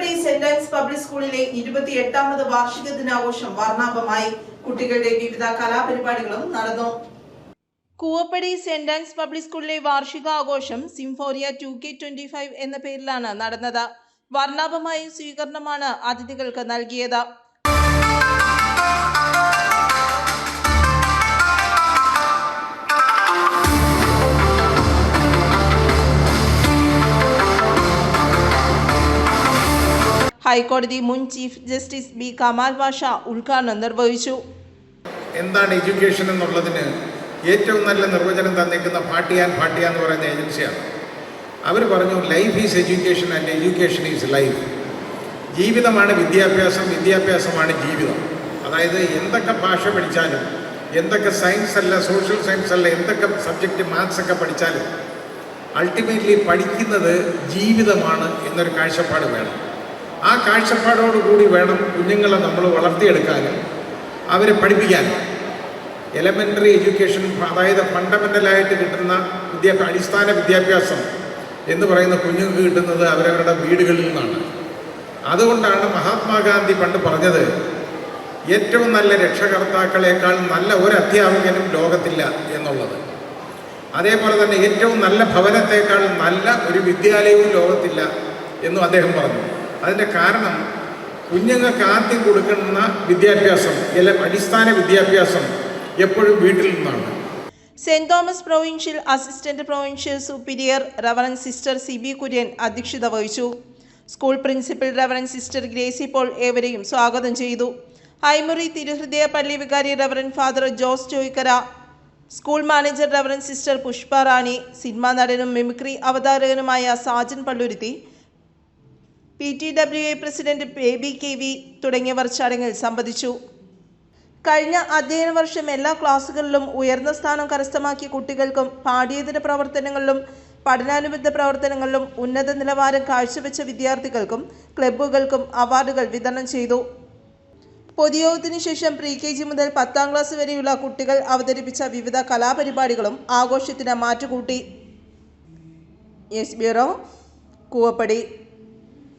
Koovappady saint Ans public സ്കൂളിലെ ഇരുപത്തി എട്ടാമത് വാർഷിക ദിനാഘോഷം വർണാഭമായി. കുട്ടികളുടെ വിവിധ കലാപരിപാടികളും നടന്നു. കൂവപ്പടി സെന്റ് ആൻസ് പബ്ലിക് സ്കൂളിലെ വാർഷികാഘോഷം Symphoria two K twenty five എന്ന പേരിലാണ് നടന്നത്. വർണാഭമായ സ്വീകരണമാണ് അതിഥികൾക്ക് നൽകിയത്. ഹൈക്കോടതി മുൻ chief justice B. Kamal Pasha ഉദ്ഘാടനം നിർവഹിച്ചു. എന്താണ് എഡ്യൂക്കേഷൻ എന്നുള്ളതിന് ഏറ്റവും നല്ല നിർവചനം തന്നിരിക്കുന്ന പാട്ടിയാൻ പാട്ടിയ എന്ന് പറയുന്ന ഏജൻസിയാണ്. അവർ പറഞ്ഞു life is education and education is life ജീവിതമാണ് വിദ്യാഭ്യാസം വിദ്യാഭ്യാസമാണ് ജീവിതം. അതായത് എന്തൊക്കെ ഭാഷ പഠിച്ചാലും എന്തൊക്കെ സയൻസ് അല്ല സോഷ്യൽ സയൻസ് അല്ല എന്തൊക്കെ സബ്ജക്റ്റ് മാത്സ് ഒക്കെ പഠിച്ചാലും അൾട്ടിമേറ്റ്ലി പഠിക്കുന്നത് ജീവിതമാണ് എന്നൊരു കാഴ്ചപ്പാട് വേണം. ആ കാഴ്ചപ്പാടോടുകൂടി വേണം കുഞ്ഞുങ്ങളെ നമ്മൾ വളർത്തിയെടുക്കാനും അവരെ പഠിപ്പിക്കാനും എലമെന്ററി എഡ്യൂക്കേഷൻ അതായത് ഫണ്ടമെന്റലായിട്ട് കിട്ടുന്ന വിദ്യാഭ്യാസ അടിസ്ഥാന വിദ്യാഭ്യാസം എന്ന് പറയുന്ന കുഞ്ഞുങ്ങൾക്ക് കിട്ടുന്നത് അവരവരുടെ വീടുകളിൽ നിന്നാണ്. അതുകൊണ്ടാണ് മഹാത്മാഗാന്ധി പണ്ട് പറഞ്ഞത് ഏറ്റവും നല്ല രക്ഷകർത്താക്കളെക്കാൾ നല്ല ഒരു അധ്യാപകനും ലോകത്തില്ല എന്നുള്ളത്. അതേപോലെ തന്നെ ഏറ്റവും നല്ല ഭവനത്തേക്കാൾ നല്ല ഒരു വിദ്യാലയവും ലോകത്തില്ല എന്നും അദ്ദേഹം പറഞ്ഞു. അതിന്റെ കാരണം കുഞ്ഞുങ്ങൾക്ക് ആദ്യം കൊടുക്കുന്ന വിദ്യാഭ്യാസം എല്ലാം അടിസ്ഥാന വിദ്യാഭ്യാസം എപ്പോഴും വീട്ടിൽ നിന്നാണ്. Saint Thomas provincial assistant provincial superior reverend sister C B Kurian അധ്യക്ഷത വഹിച്ചു. School principal reverend sister Gracy Paul ഏവരെയും സ്വാഗതം ചെയ്തു. ഐമുറി തിരുഹൃദയ പള്ളി വികാരി reverend father Jose Choykkara school manager reverend sister Pushpa Rani cinema നടനും mimicry അവതാരകനുമായ Sajan Palluruthy P T W A president Baby K V തുടങ്ങിയവർ ചടങ്ങിൽ സംബന്ധിച്ചു. കഴിഞ്ഞ അധ്യയന വർഷം എല്ലാ ക്ലാസുകളിലും ഉയർന്ന സ്ഥാനം കരസ്ഥമാക്കിയ കുട്ടികൾക്കും പാഠ്യേതര പ്രവർത്തനങ്ങളിലും പഠനാനുബന്ധ പ്രവർത്തനങ്ങളിലും ഉന്നത നിലവാരം കാഴ്ചവെച്ച വിദ്യാർത്ഥികൾക്കും ക്ലബ്ബുകൾക്കും അവാർഡുകൾ വിതരണം ചെയ്തു. പൊതുയോഗത്തിന് ശേഷം പ്രീ കെ ജി മുതൽ പത്താം ക്ലാസ് വരെയുള്ള കുട്ടികൾ അവതരിപ്പിച്ച വിവിധ കലാപരിപാടികളും ആഘോഷത്തിന് മാറ്റുകൂട്ടി. Yes bureau Koovappady.